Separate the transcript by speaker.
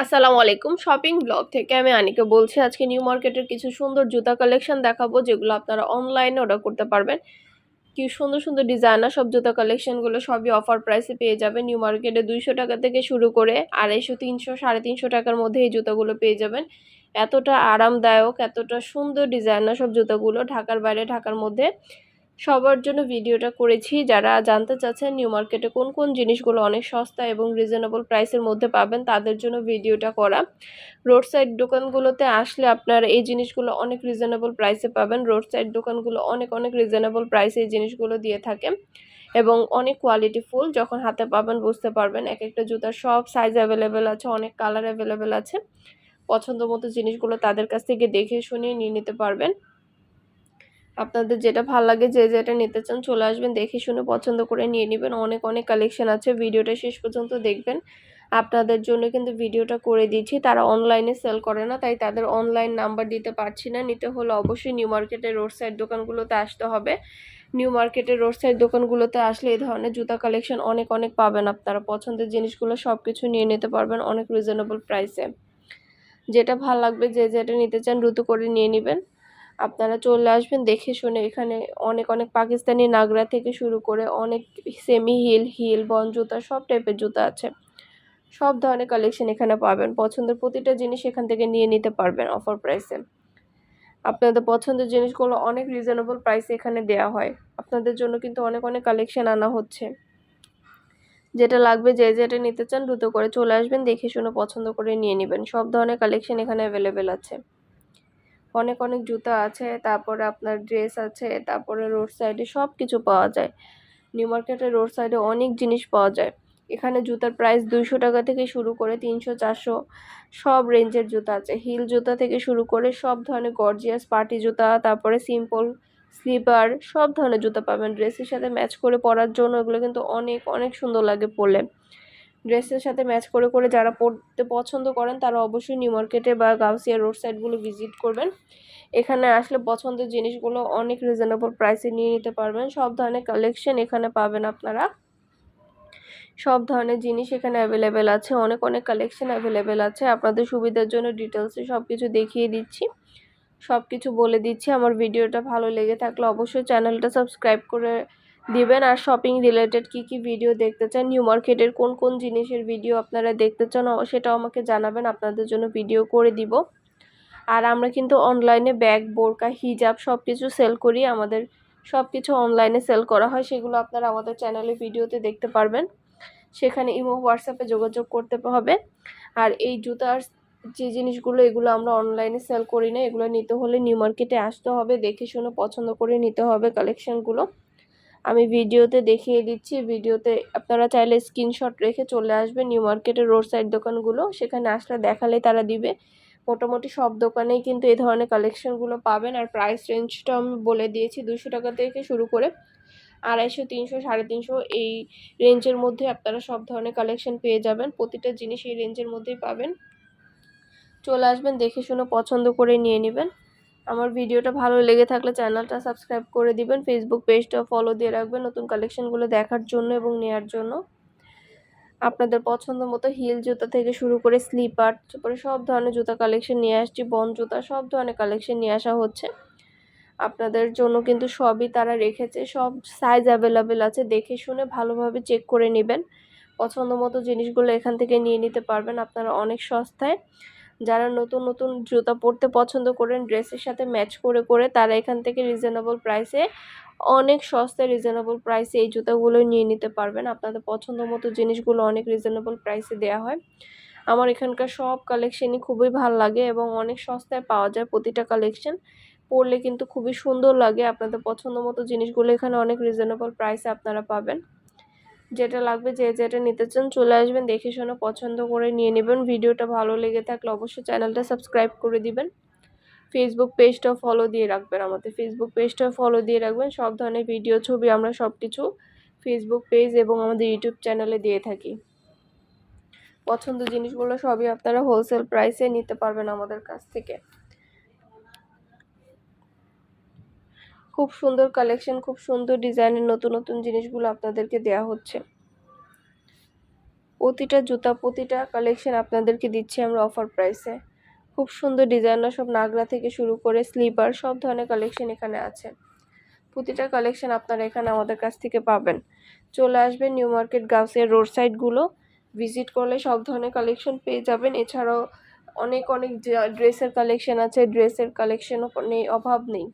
Speaker 1: আসসালামু আলাইকুম। Shopping blog থেকে আমি আনিকা বলছি, আজকে নিউ মার্কেটের কিছু সুন্দর জুতা কালেকশন দেখাবো, যেগুলো আপনারা অনলাইনে অর্ডার করতে পারবেন। কি সুন্দর সুন্দর ডিজাইনার সব জুতা কালেকশনগুলো সবই অফার প্রাইসে পেয়ে যাবেন। নিউ মার্কেটে দুইশো টাকা থেকে শুরু করে আড়াইশো, তিনশো, সাড়ে তিনশো টাকার মধ্যে এই জুতাগুলো পেয়ে যাবেন। এতটা আরামদায়ক, এতটা সুন্দর ডিজাইনার সব জুতাগুলো ঢাকার বাইরে, ঢাকার মধ্যে। সবার জন্য ভিডিওটা করেছি। যারা জানতে চাচ্ছেন নিউ মার্কেটে কোন কোন জিনিসগুলো অনেক সস্তা এবং রিজনেবল প্রাইসের মধ্যে পাবেন, তাদের জন্য ভিডিওটা করা। রোড সাইড দোকানগুলোতে আসলে আপনার এই জিনিসগুলো অনেক রিজনেবল প্রাইসে পাবেন। রোড সাইড দোকানগুলো অনেক অনেক রিজনেবল প্রাইসে এই জিনিসগুলো দিয়ে থাকে এবং অনেক কোয়ালিটি ফুল। যখন হাতে পাবেন বুঝতে পারবেন এক একটা জুতার সব সাইজ অ্যাভেলেবেল আছে, অনেক কালার অ্যাভেলেবেল আছে। পছন্দ মতো জিনিসগুলো তাদের কাছ থেকে দেখে শুনে নিয়ে নিতে পারবেন। আপনাদের যেটা ভালো লাগে, যে যেটা নিতে চান চলে আসবেন, দেখে শুনে পছন্দ করে নিয়ে নেবেন। অনেক অনেক কালেকশন আছে। ভিডিওটা শেষ পর্যন্ত দেখবেন। আপনাদের জন্য কিন্তু ভিডিওটা করে দিচ্ছি। তারা অনলাইনে সেল করে না, তাই তাদের অনলাইন নাম্বার দিতে পারছি না। নিতে হলে অবশ্যই নিউ মার্কেটের রোড সাইড দোকানগুলোতে আসতে হবে। নিউ মার্কেটের রোড সাইড দোকানগুলোতে আসলে এই ধরনের জুতা কালেকশন অনেক অনেক পাবেন আপনারা। পছন্দের জিনিসগুলো সব কিছু নিয়ে নিতে পারবেন অনেক রিজনেবল প্রাইসে যেটা ভালো লাগবে, যে যেটা নিতে চান দ্রুত করে নিয়ে নেবেন। আপনারা চলে আসবেন, দেখে শুনে। এখানে অনেক অনেক পাকিস্তানি নাগরা থেকে শুরু করে অনেক সেমি হিল হিল বন জুতা, সব টাইপের জুতা আছে। সব ধরনের কালেকশন এখানে পাবেন। পছন্দের প্রতিটা জিনিস এখান থেকে নিয়ে নিতে পারবেন অফার প্রাইসে আপনাদের পছন্দের জিনিসগুলো অনেক রিজনেবল প্রাইসে এখানে দেয়া হয়। আপনাদের জন্য কিন্তু অনেক অনেক কালেকশন আনা হচ্ছে। যেটা লাগবে যে যেটা নিতে চান দ্রুত করে চলে আসবেন, দেখে শুনে পছন্দ করে নিয়ে নেবেন। সব ধরনের কালেকশন এখানে অ্যাভেলেবেল আছে। অনেক অনেক জুতা আছে, তারপরে আপনার ড্রেস আছে, তারপরে রোড সাইডে সব কিছু পাওয়া যায়। নিউ মার্কেটের রোড সাইডে অনেক জিনিস পাওয়া যায়। এখানে জুতার প্রাইস দুইশো টাকা থেকে শুরু করে তিনশো, চারশো, সব রেঞ্জের জুতা আছে। হিল জুতা থেকে শুরু করে সব ধরনের গর্জিয়াস পার্টি জুতা, তারপরে সিম্পল স্লিপার সব ধরনের জুতা পাবেন। ড্রেসের সাথে ম্যাচ করে পরার জন্য এগুলো কিন্তু অনেক অনেক সুন্দর লাগে পরলে। ড্রেসের সাথে ম্যাচ করে করে যারা পড়তে পছন্দ করেন, তারা অবশ্যই নিউ মার্কেটে বা গাউসিয়া রোড সাইডগুলো ভিজিট করবেন। এখানে আসলে পছন্দের জিনিসগুলো অনেক রিজনেবল প্রাইসে নিয়ে নিতে পারবেন। সব ধরনের কালেকশন এখানে পাবেন আপনারা। সব ধরনের জিনিস এখানে অ্যাভেলেবেল আছে। অনেক অনেক কালেকশন অ্যাভেলেবেল আছে। আপনাদের সুবিধার জন্য ডিটেলসে সব কিছু দেখিয়ে দিচ্ছি। সব কিছু বলে দিচ্ছি। আমার ভিডিওটা ভালো লেগে থাকলে অবশ্যই চ্যানেলটা সাবস্ক্রাইব করে দিবেন। আর শপিং রিলেটেড কি কি ভিডিও দেখতে চান? নিউ মার্কেটের কোন কোন জিনিসের ভিডিও আপনারা দেখতে চান সেটাও আমাকে জানাবেন। আপনাদের জন্য ভিডিও করে দিব। আর আমরা কিন্তু অনলাইনে ব্যাগ বোরকা হিজাব সব কিছু সেল করি। আমাদের সব কিছু অনলাইনে সেল করা হয়। সেগুলো আপনারা আমাদের চ্যানেলে ভিডিওতে দেখতে পারবেন। সেখানে ইমো হোয়াটসঅ্যাপে যোগাযোগ করতে হবে। আর এই জুতার যে জিনিসগুলো, এগুলো আমরা অনলাইনে সেল করি না। এগুলো নিতে হলে নিউ মার্কেটে আসতে হবে। দেখে শুনে পছন্দ করে নিতে হবে কালেকশানগুলো আমি ভিডিওতে দেখিয়ে দিচ্ছি। ভিডিওতে আপনারা চাইলে স্ক্রিনশট রেখে চলে আসবেন নিউ মার্কেটের রোড সাইড দোকানগুলো। সেখানে আসলে দেখালে তারা দিবে। মোটামুটি সব দোকানেই কিন্তু এই ধরনের কালেকশনগুলো পাবেন। আর প্রাইস রেঞ্জটা আমি বলে দিয়েছি দুশো টাকা থেকে শুরু করে আড়াইশো, তিনশো, সাড়ে তিনশো এই রেঞ্জের মধ্যে আপনারা সব ধরনের কালেকশন পেয়ে যাবেন। প্রতিটা জিনিস এই রেঞ্জের মধ্যেই পাবেন। চলে আসবেন, দেখে শুনে পছন্দ করে নিয়ে নেবেন। আমার ভিডিওটা ভালো লেগে থাকলে চ্যানেলটা সাবস্ক্রাইব করে দিবেন ফেসবুক পেজটা ফলো দিয়ে রাখবেন নতুন কালেকশনগুলো দেখার জন্য এবং নেওয়ার জন্য। আপনাদের পছন্দ মতো হিল জুতা থেকে শুরু করে স্লিপার তারপরে সব ধরনের জুতা কালেকশন নিয়ে আসছি বন জুতা, সব ধরনের কালেকশন নিয়ে আসা হচ্ছে। আপনাদের জন্য কিন্তু সবই তারা রেখেছে, সব সাইজ অ্যাভেলেবেল আছে, দেখে শুনে ভালোভাবে চেক করে নেবেন। পছন্দ মতো জিনিসগুলো এখান থেকে নিয়ে নিতে পারবেন, আপনারা অনেক সস্তায়। যারা নতুন নতুন জুতা পরতে পছন্দ করেন, ড্রেসের সাথে ম্যাচ করে করে তারা এখান থেকে রিজনেবল প্রাইসে অনেক সস্তায় রিজনেবল প্রাইসে এই জুতাগুলো নিয়ে নিতে পারবেন। আপনাদের পছন্দ মতো জিনিসগুলো অনেক রিজনেবল প্রাইসে দেওয়া হয়। আমার এখানকার সব কালেকশনই খুবই ভালো লাগে এবং অনেক সস্তায় পাওয়া যায় প্রতিটা কালেকশন পরলে কিন্তু খুবই সুন্দর লাগে। আপনাদের পছন্দ মতো জিনিসগুলো এখানে অনেক রিজনেবল প্রাইসে আপনারা পাবেন। যেটা লাগবে যে যেটা নিতে চান চলে আসবেন, দেখে শোনো পছন্দ করে নিয়ে নেবেন। ভিডিওটা ভালো লেগে থাকলে অবশ্যই চ্যানেলটা সাবস্ক্রাইব করে দিবেন। ফেসবুক পেজটাও ফলো দিয়ে রাখবেন আমাদের। ফেসবুক পেজটাও ফলো দিয়ে রাখবেন। সব ধরনের ভিডিও ছবি আমরা সব কিছু ফেসবুক পেজ এবং আমাদের ইউটিউব চ্যানেলে দিয়ে থাকি। পছন্দ জিনিসগুলো সবই আপনারা হোলসেল প্রাইসে নিতে পারবেন আমাদের কাছ থেকে। খুব সুন্দর কালেকশন খুব সুন্দর ডিজাইনের নতুন নতুন জিনিসগুলো আপনাদেরকে দেয়া হচ্ছে। প্রতিটা জুতা, প্রতিটা কালেকশন আপনাদেরকে দিচ্ছি আমরা অফার প্রাইসে খুব সুন্দর ডিজাইনার সব নাগরা থেকে শুরু করে স্লিপার সব ধরনের কালেকশন এখানে আছে। প্রতিটা কালেকশন আপনারা এখানে আমাদের কাছ থেকে পাবেন। চলে আসবেন নিউ মার্কেট গাউসের রোড সাইডগুলো ভিজিট করলে সব ধরনের কালেকশন পেয়ে যাবেন। এছাড়াও অনেক অনেক ড্রেসের কালেকশন আছে। ড্রেসের কালেকশনও নেই, অভাব নেই।